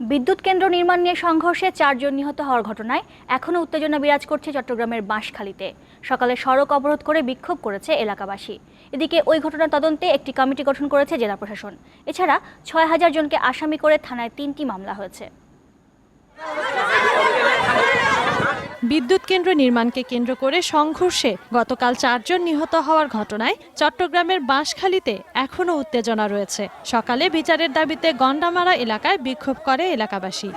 বিদ্যুৎ কেন্দ্র নির্মাণ নিয়ে সংঘর্ষে চারজন নিহত হওয়ার ঘটনায় এখনও উত্তেজনা বিরাজ করছে চট্টগ্রামের বাঁশখালীতে। সকালে সড়ক অবরোধ করে বিক্ষোভ করেছে এলাকাবাসী। এদিকে ওই ঘটনার তদন্তে একটি কমিটি গঠন করেছে জেলা প্রশাসন। এছাড়া ছয় হাজার জনকে আসামি করে থানায় তিনটি মামলা হয়েছে। বিদ্যুৎ কেন্দ্র নির্মাণকে কেন্দ্র করে সংঘর্ষে গতকাল চারজন নিহত হওয়ার ঘটনায় চট্টগ্রামের বাঁশখালীতে এখনও উত্তেজনা রয়েছে। সকালে বিচারের দাবিতে গন্ডামারা এলাকায় বিক্ষোভ করে এলাকাবাসী।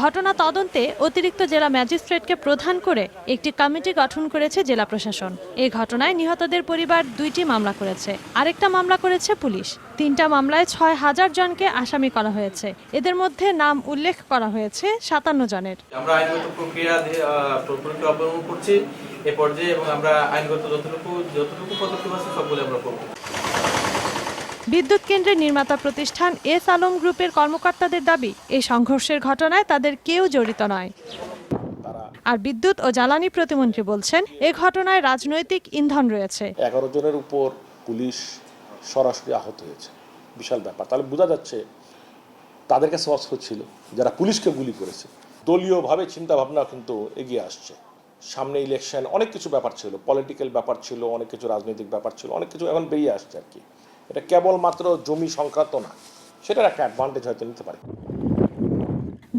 ঘটনা তদন্তে অতিরিক্ত জেলা ম্যাজিস্ট্রেটকে প্রধান করে একটি কমিটি গঠন করেছে জেলা প্রশাসন। এই ঘটনায় নিহতদের পরিবার দুইটি মামলা করেছে। আরেকটা মামলা করেছে পুলিশ। তিনটা মামলায় ছয় হাজার জনকে আসামি করা হয়েছে। এদের মধ্যে নাম উল্লেখ করা হয়েছে সাতান্ন জনের। আমরা আইনগত প্রক্রিয়া অবলম্বন করছি। এ পর্যায়ে এবং আমরা আইনগত যতটুকু যতটুকু পদক্ষেপ আছে সবগুলো আমরা করব। বিদ্যুৎ কেন্দ্রের নির্মাতা প্রতিষ্ঠান এস আলম গ্রুপের কর্মকর্তাদের দাবি, এই সংঘর্ষের ঘটনায় তাদের কেউ জড়িত নয়। আর বিদ্যুৎ ও জ্বালানি প্রতিমন্ত্রী বলছেন, এ ঘটনায় রাজনৈতিক ইন্ধন রয়েছে। এগারো জনের উপর পুলিশ সরাসরি আহত হয়েছে। বিশাল ব্যাপার। তাহলে বোঝা যাচ্ছে তাদের কাছে অস্ত্র ছিল, যারা পুলিশকে গুলি করেছে। দলীয়ভাবে চিন্তা ভাবনা কিন্তু এগিয়ে আসছে। সামনে ইলেকশন অনেক কিছু ব্যাপার ছিল। পলিটিক্যাল ব্যাপার ছিল, অনেক কিছু রাজনৈতিক ব্যাপার ছিল, অনেক কিছু এখন বেরিয়ে আসছে আর কি। এটা কেবলমাত্র জমি সংক্রান্ত না, সেটার একটা অ্যাডভান্টেজ হয়তো নিতে পারে।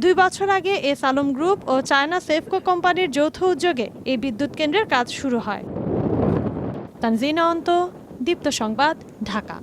দুই বছর আগে এস আলম গ্রুপ ও চায়না সেফকো কোম্পানির যৌথ উদ্যোগে এই বিদ্যুৎ কেন্দ্রের কাজ শুরু হয়। তানজিনা অন্ত, দীপ্ত সংবাদ, ঢাকা।